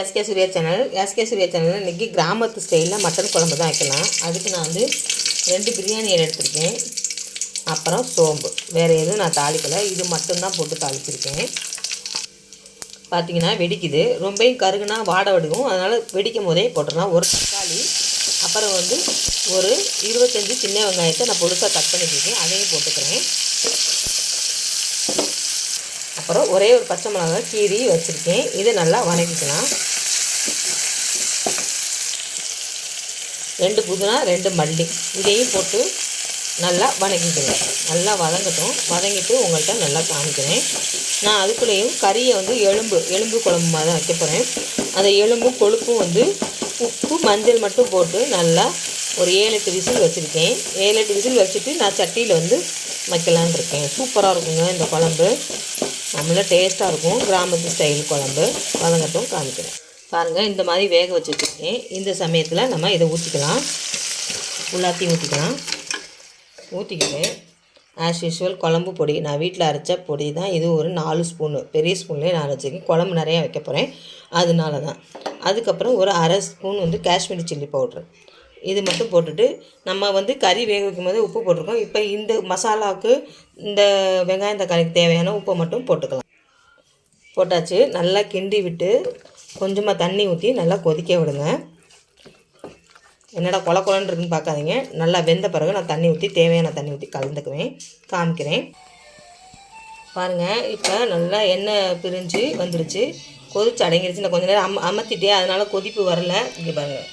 SK Surya channel SK Surya channel இன்றைக்கி கிராமத்து ஸ்டைலில் மட்டன் குழம்பு தான் வைக்கலாம். அதுக்கு நான் வந்து ரெண்டு பிரியாணி எடுத்திருக்கேன். அப்புறம் சோம்பு. வேறு எதுவும் நான் தாளிக்கலை. இது மட்டும்தான் போட்டு தாளிச்சிருக்கேன். பார்த்தீங்கன்னா வெடிக்குது. ரொம்பையும் கருகுனா வாடை வடிக்கும் அதனால் வெடிக்கும் போதே போட்டுடலாம். ஒரு தக்காளி அப்புறம் வந்து ஒரு இருபத்தஞ்சி சின்ன வெங்காயத்தை நான் பொருசாக கட் பண்ணிட்டுருக்கேன் அதையும் போட்டுக்கிறேன். அப்புறம் ஒரே ஒரு பச்சை மிளகாய் கீரி வச்சுருக்கேன். இதை நல்லா வதக்கிக்கலாம் ரெண்டு புதினா ரெண்டு மல்லி. இதையும் போட்டு நல்லா வதக்கிக்கிறேன் நல்லா வதங்கட்டும். வதங்கிட்டு உங்கள்கிட்ட நல்லா காமிக்கிறேன். நான் அதுக்குள்ளேயும் கறியை வந்து எலும்பு எலும்பு குழம்பு மாதிரி தான் வைக்க போகிறேன் அந்த எலும்பும் கொழுப்பும் வந்து உப்பு மஞ்சள் மட்டும் போட்டு நல்லா ஒரு ஏழு எட்டு விசில் வச்சுருக்கேன். ஏழு எட்டு விசில் வச்சுட்டு நான் சட்டியில் வந்து வைக்கலான் இருக்கேன். சூப்பராக இருக்குங்க இந்த குழம்பு. நம்மள டேஸ்ட்டாக இருக்கும் கிராமத்து ஸ்டைல் குழம்பு. வதங்கட்டும் காமிக்கிறேன். பாருங்கள் இந்த மாதிரி வேக வச்சு வச்சுருக்கேன். இந்த சமயத்தில் நம்ம இதை ஊற்றிக்கலாம் உள்ளாத்தையும் ஊற்றிக்கலாம் ஊற்றிக்கிட்டு ஆஸ் யூஷுவல் குழம்பு பொடி. நான் வீட்டில் அரைச்ச பொடி தான். இது ஒரு நாலு ஸ்பூனு பெரிய ஸ்பூன்லேயே நான் அரைச்சிருக்கேன். குழம்பு நிறையா வைக்க போகிறேன் அதனால தான் அதுக்கப்புறம் ஒரு அரை ஸ்பூன் வந்து காஷ்மீரி சில்லி பவுட்ரு. இது மட்டும் போட்டுட்டு நம்ம வந்து கறி வேக வைக்கும் போது உப்பு போட்டிருக்கோம். இப்போ இந்த மசாலாவுக்கு இந்த வெங்காயம் தக்காளிக்கு தேவையான உப்பை மட்டும் போட்டுக்கலாம். போட்டாச்சு. நல்லா கிண்டி விட்டு கொஞ்சமாக தண்ணி ஊற்றி நல்லா கொதிக்க விடுங்க. என்னடா கொல கொலன்னு இருக்குன்னு பார்க்காதீங்க. நல்லா வெந்த பிறகு நான் தண்ணி ஊற்றி தேவையான தண்ணி ஊற்றி கலந்துக்குவேன். காமிக்கிறேன். பாருங்கள் இப்போ நல்லா எண்ணெய் பிரிஞ்சு வந்துடுச்சு கொதிச்சு அடங்கிருச்சு. நான் கொஞ்சம் நேரம் அம் அமர்த்திட்டே அதனால் கொதிப்பு வரல. இங்கே பாருங்கள்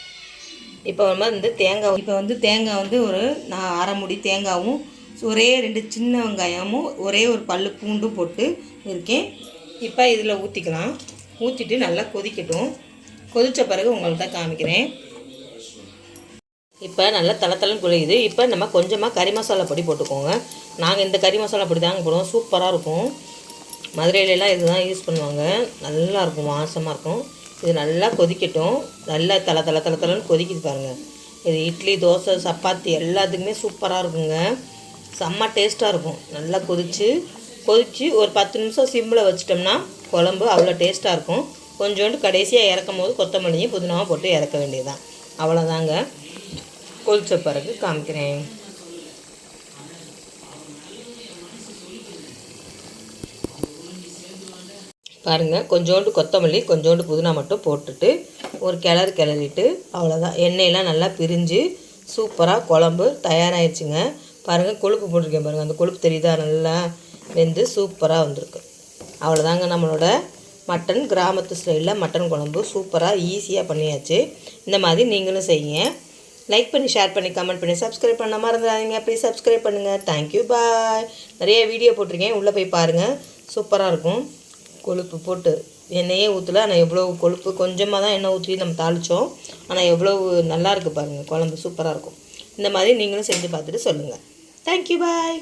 இப்போ வந்து தேங்காய் இப்போ வந்து தேங்காய் வந்து ஒரு நான் அரை முடி தேங்காயும் ஒரே ரெண்டு சின்ன வெங்காயமும் ஒரே ஒரு பல் பூண்டும் போட்டு இருக்கேன். இப்போ இதில் ஊற்றிக்கலாம் ஊற்றிட்டு நல்லா கொதிக்கட்டும். கொதித்த பிறகு உங்கள்கிட்ட காமிக்கிறேன். இப்போ நல்லா தளத்தளம் குழையுது. இப்போ நம்ம கொஞ்சமாக கறி மசாலா பொடி போட்டுக்கோங்க. நாங்கள் இந்த கறி மசாலா பொடி தாங்க போடுவோம். சூப்பராக இருக்கும். மதுரையிலலாம் இதுதான் யூஸ் பண்ணுவாங்க. நல்லா இருக்கும். வாசமாக இருக்கும். இது நல்லா கொதிக்கட்டும். நல்லா தலை தலை தலை தலைன்னு கொதிக்குது பாருங்கள் இது இட்லி தோசை சப்பாத்தி எல்லாத்துக்குமே சூப்பராக இருக்குங்க. செம்ம டேஸ்ட்டாக இருக்கும். நல்லா கொதித்து கொதித்து ஒரு பத்து நிமிஷம் சிம்மில் வச்சிட்டோம்னா குழம்பு அவ்வளோ டேஸ்ட்டாக இருக்கும். கொஞ்சோண்டு கடைசியாக இறக்கும் போது கொத்தமல்லியும் புதினாவும் போட்டு இறக்க வேண்டியதுதான். அவ்வளோதாங்க கொதித்த பிறகு காமிக்கிறேன். பாருங்கள் கொஞ்சோண்டு கொத்தமல்லி கொஞ்சோண்டு புதினா மட்டும் போட்டுட்டு ஒரு கிளறு கிளறிட்டு அவ்வளோதான் எண்ணெயெல்லாம் நல்லா பிரிஞ்சு சூப்பராக குழம்பு தயாராகிடுச்சுங்க பாருங்கள் கொழுப்பு போட்டிருக்கேன் பாருங்கள் அந்த கொழுப்பு தெரியுதா? நல்லா வெந்து சூப்பராக வந்திருக்கு. அவ்வளோதாங்க நம்மளோட மட்டன். கிராமத்து ஸ்டைலில் மட்டன் குழம்பு சூப்பராக ஈஸியாக பண்ணியாச்சு. இந்த மாதிரி நீங்களும் செய்யுங்க. லைக் பண்ணி ஷேர் பண்ணி கமெண்ட் பண்ணி சப்ஸ்கிரைப் பண்ண மறந்துடாதீங்க. ப்ளீஸ் சப்ஸ்கிரைப் பண்ணுங்கள் தேங்க்யூ பாய் நிறைய வீடியோ போட்டிருக்கேன். உள்ளே போய் பாருங்கள் சூப்பராக இருக்கும். கொழுப்பு போட்டு எண்ணெயே ஊற்றல ஆனால் எவ்வளோ கொழுப்பு? கொஞ்சமாக தான் எண்ணெய் ஊற்றி நம்ம தாளித்தோம் ஆனால் எவ்வளோ நல்லா இருக்குது பாருங்கள் குழம்பு சூப்பராக இருக்கும். இந்த மாதிரி நீங்களும் செஞ்சு பார்த்துட்டு சொல்லுங்கள் தேங்க்யூ பாய்